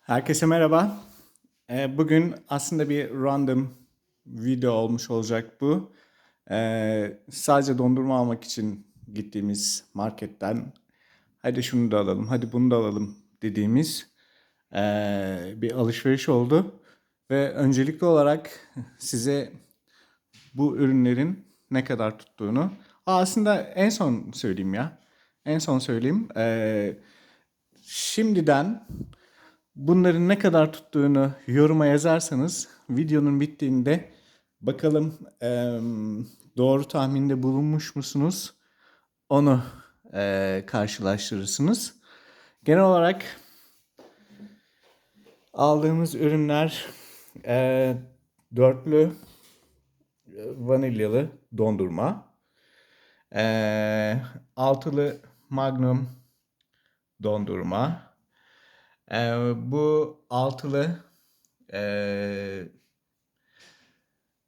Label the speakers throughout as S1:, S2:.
S1: Herkese merhaba. Ee, Bugün aslında bir random video olmuş olacak bu. Ee, sadece dondurma almak için gittiğimiz marketten hadi şunu da alalım, hadi bunu da alalım dediğimiz ee, bir alışveriş oldu. Ve öncelikli olarak size bu ürünlerin ne kadar tuttuğunu aslında en son söyleyeyim ya. En son söyleyeyim. Şimdiden bunların ne kadar tuttuğunu yoruma yazarsanız videonun bittiğinde bakalım em, doğru tahminde bulunmuş musunuz? Onu e, karşılaştırırsınız. Genel olarak aldığımız ürünler e, dörtlü e, vanilyalı dondurma, e, altılı magnum dondurma, e, bu altılı e,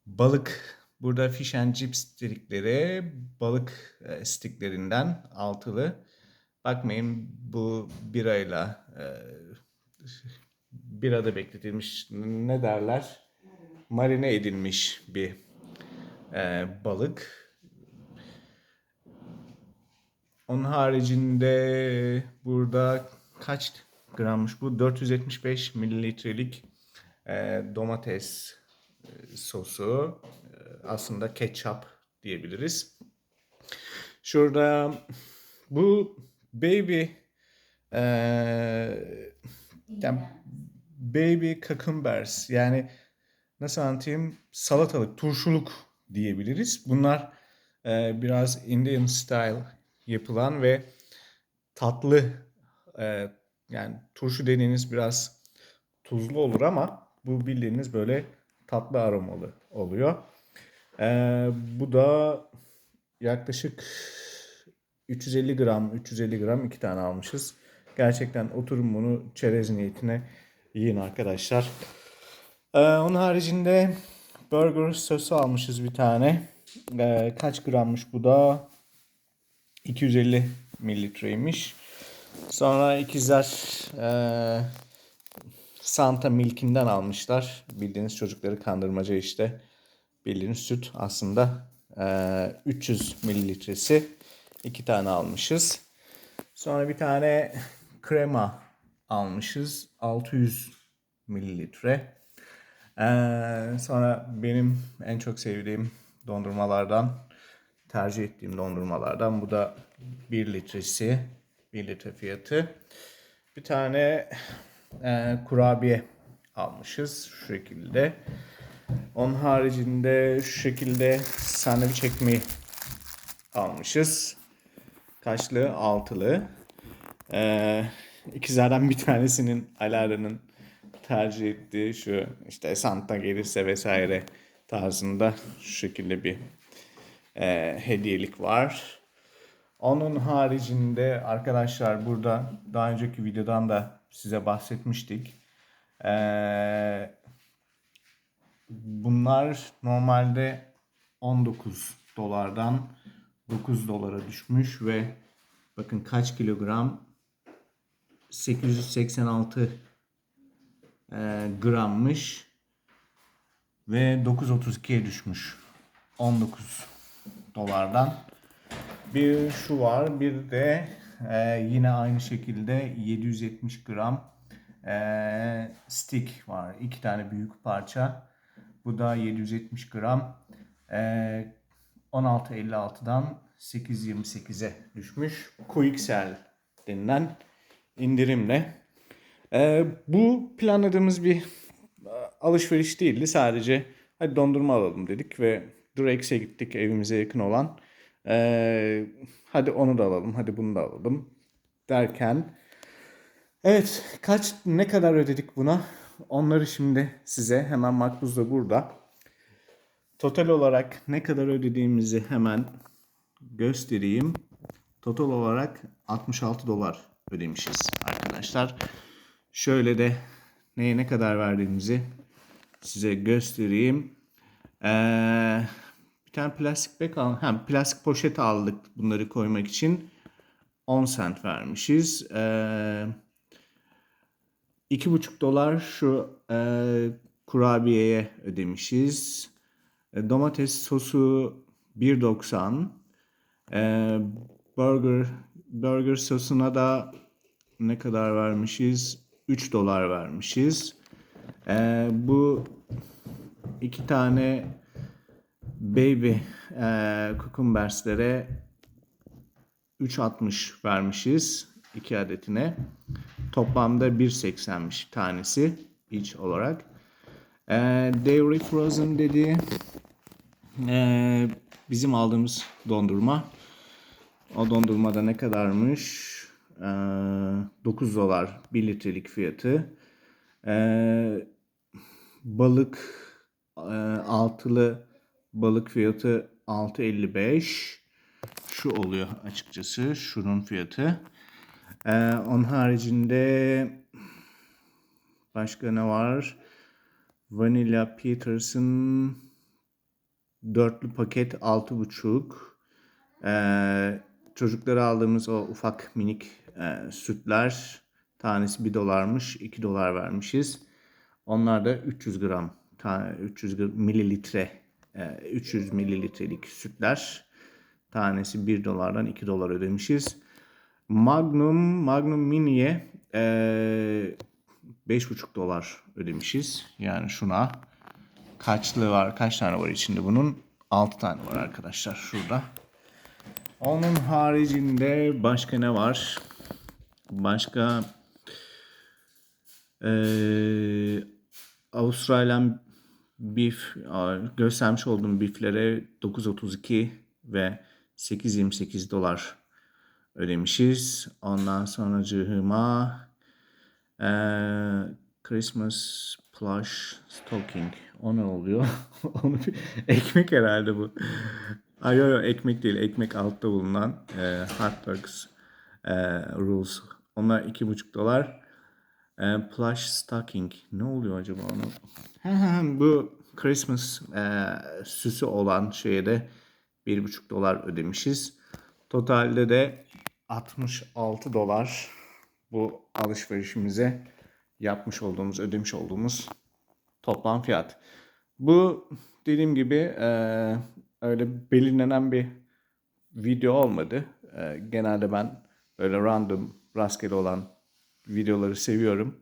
S1: balık burada fish and chips dedikleri balık e, stiklerinden altılı. Bakmayın bu birayla e, birada bekletilmiş ne derler? Marine edilmiş bir e, balık. Onun haricinde burada kaç grammış bu? 475 mililitrelik e, domates e, sosu. E, aslında ketçap diyebiliriz. Şurada bu baby e, yani baby cucumbers yani nasıl anlatayım salatalık, turşuluk diyebiliriz. Bunlar e, biraz Indian style yapılan ve tatlı e, yani turşu dediğiniz biraz tuzlu olur ama bu bildiğiniz böyle tatlı aromalı oluyor. E, bu da yaklaşık 350 gram 350 gram iki tane almışız. Gerçekten oturun bunu çerez niyetine yiyin arkadaşlar. Ee, onun haricinde burger sosu almışız bir tane. Ee, kaç grammış bu da? 250 mililitreymiş. Sonra ikizler e, Santa Milk'inden almışlar. Bildiğiniz çocukları kandırmaca işte. Bildiğiniz süt aslında e, 300 mililitresi. iki tane almışız. Sonra bir tane krema almışız. 600 mililitre. Ee, sonra benim en çok sevdiğim dondurmalardan, tercih ettiğim dondurmalardan bu da 1 litresi, 1 litre fiyatı. Bir tane e, kurabiye almışız şu şekilde. Onun haricinde şu şekilde sandviç ekmeği almışız. Kaçlı? Altılı. Ee, ikizlerden bir tanesinin Alara'nın tercih ettiği şu işte Santa gelirse vesaire tarzında şu şekilde bir e, hediyelik var. Onun haricinde arkadaşlar burada daha önceki videodan da size bahsetmiştik. Ee, bunlar normalde 19 dolardan 9 dolara düşmüş ve bakın kaç kilogram 886 e, grammış ve 9.32'ye düşmüş 19 dolardan. Bir şu var bir de e, yine aynı şekilde 770 gram e, stick var. iki tane büyük parça. Bu da 770 gram. E, 16.56'dan 8.28'e düşmüş. QXL denilen indirimle. Ee, bu planladığımız bir e, alışveriş değildi. Sadece hadi dondurma alalım dedik ve Drakes'e gittik evimize yakın olan. Ee, hadi onu da alalım, hadi bunu da alalım derken evet kaç ne kadar ödedik buna? Onları şimdi size hemen makbuz da burada. Total olarak ne kadar ödediğimizi hemen göstereyim. Total olarak 66 dolar ödemişiz arkadaşlar. Şöyle de neye ne kadar verdiğimizi size göstereyim. Ee, bir tane plastik bek al, hem plastik poşet aldık bunları koymak için. 10 cent vermişiz. Ee, 2,5 dolar şu e, kurabiyeye ödemişiz. E, domates sosu 1.90. E, burger burger sosuna da ne kadar vermişiz? 3 dolar vermişiz. E, bu iki tane baby e, cucumberslere 3.60 vermişiz iki adetine. Toplamda 1.80'miş tanesi each olarak. E, Dairy Frozen dedi. E, bizim aldığımız dondurma. O dondurmada ne kadarmış? E, 9 dolar 1 litrelik fiyatı. E, balık e, altılı balık fiyatı 6.55 şu oluyor açıkçası şunun fiyatı. Ee, onun haricinde başka ne var? Vanilla Peterson dörtlü paket 6.5 ee, çocuklara aldığımız o ufak minik e, sütler tanesi 1 dolarmış 2 dolar vermişiz. Onlar da 300 gram ta- 300 gr- mililitre 300 mililitrelik sütler tanesi 1 dolardan 2 dolar ödemişiz. Magnum Magnum Mini'ye e, 5,5 dolar ödemişiz. Yani şuna kaçlı var? Kaç tane var içinde bunun? 6 tane var arkadaşlar şurada. Onun haricinde başka ne var? Başka eee Avustralyan a, göstermiş olduğum beeflere 9.32 ve 8.28 dolar ödemişiz. Ondan sonra cıhıma eee, Christmas plush stocking. O ne oluyor? Ekmek herhalde bu. Ay yok yok ekmek değil. Ekmek altta bulunan e, hot dogs e, rules. Onlar 2,5 dolar. E, plush stocking. Ne oluyor acaba ha, bu Christmas e, süsü olan şeye de 1,5 dolar ödemişiz. Totalde de 66 dolar bu alışverişimize yapmış olduğumuz, ödemiş olduğumuz toplam fiyat. Bu dediğim gibi e, öyle belirlenen bir video olmadı. E, genelde ben böyle random, rastgele olan videoları seviyorum.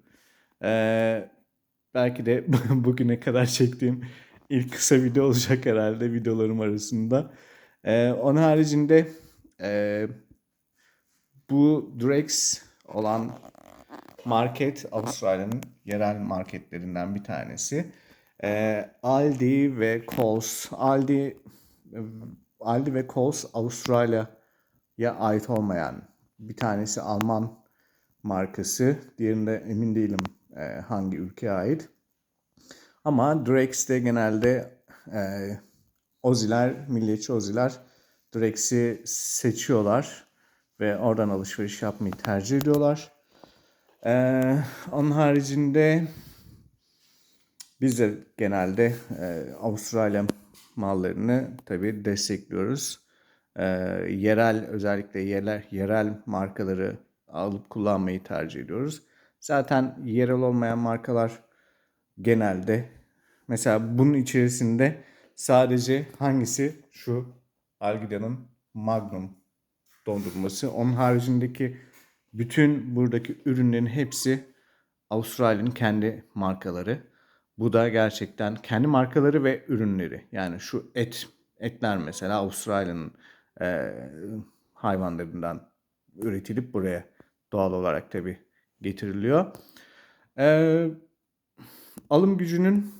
S1: E, belki de bugüne kadar çektiğim ilk kısa video olacak herhalde videolarım arasında. E, onun haricinde e, bu Drex olan market Avustralya'nın yerel marketlerinden bir tanesi. Ee, Aldi ve Coles. Aldi Aldi ve Coles Avustralya'ya ait olmayan bir tanesi Alman markası. Diğerinde emin değilim e, hangi ülkeye ait. Ama Drex'te genelde e, Oziler, milliyetçi Oziler Drex'i seçiyorlar ve oradan alışveriş yapmayı tercih ediyorlar. Ee, onun haricinde biz de genelde e, Avustralya mallarını tabii destekliyoruz. Ee, yerel özellikle yerel, yerel markaları alıp kullanmayı tercih ediyoruz. Zaten yerel olmayan markalar genelde mesela bunun içerisinde sadece hangisi şu Algida'nın Magnum dondurması. Onun haricindeki bütün buradaki ürünlerin hepsi Avustralya'nın kendi markaları. Bu da gerçekten kendi markaları ve ürünleri. Yani şu et etler mesela Avustralya'nın e, hayvanlarından üretilip buraya doğal olarak tabi getiriliyor. E, alım gücünün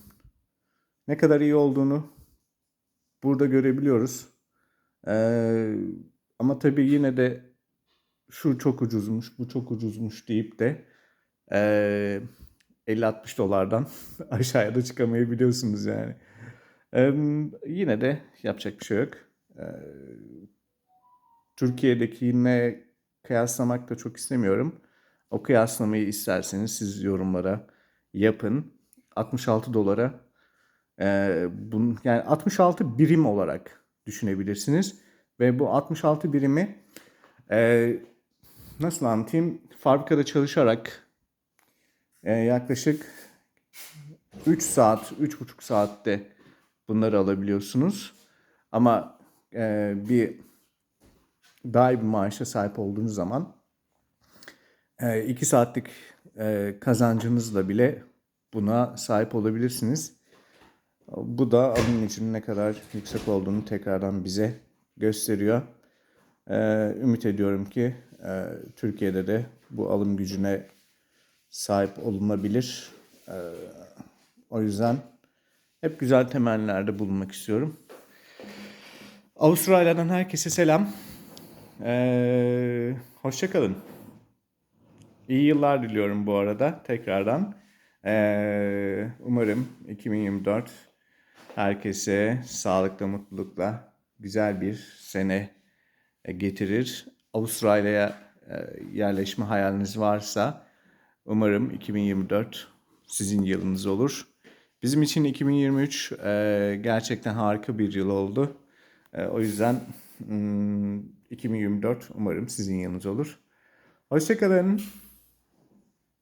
S1: ne kadar iyi olduğunu burada görebiliyoruz. E, ama tabii yine de şu çok ucuzmuş, bu çok ucuzmuş deyip de eee 50-60 dolardan aşağıya da çıkamayabiliyorsunuz yani. Eee, yine de yapacak bir şey yok. Eee Türkiye'dekiyle kıyaslamak da çok istemiyorum. O kıyaslamayı isterseniz siz yorumlara yapın. 66 dolara eee bun, yani 66 birim olarak düşünebilirsiniz. Ve bu 66 birimi eee, nasıl anlatayım? Fabrikada çalışarak Ee, yaklaşık 3 saat, 3,5 saatte bunları alabiliyorsunuz. Ama e, bir daha iyi bir maaşa sahip olduğunuz zaman 2 saatlik e, kazancınızla bile buna sahip olabilirsiniz. Bu da alım için ne kadar yüksek olduğunu tekrardan bize gösteriyor. Ee, ümit ediyorum ki e, Türkiye'de de bu alım gücüne sahip olunabilir. O yüzden hep güzel temellerde bulunmak istiyorum. Avustralya'dan herkese selam. Ee, Hoşçakalın. İyi yıllar diliyorum bu arada tekrardan. Ee, umarım 2024 herkese sağlıkla, mutlulukla güzel bir sene e, getirir. Avustralya'ya e, yerleşme hayaliniz varsa umarım 2024 sizin yılınız olur. Bizim için 2023 e, gerçekten harika bir yıl oldu. O yüzden hmm, 2024 umarım sizin yılınız olur. Hoşçakalın.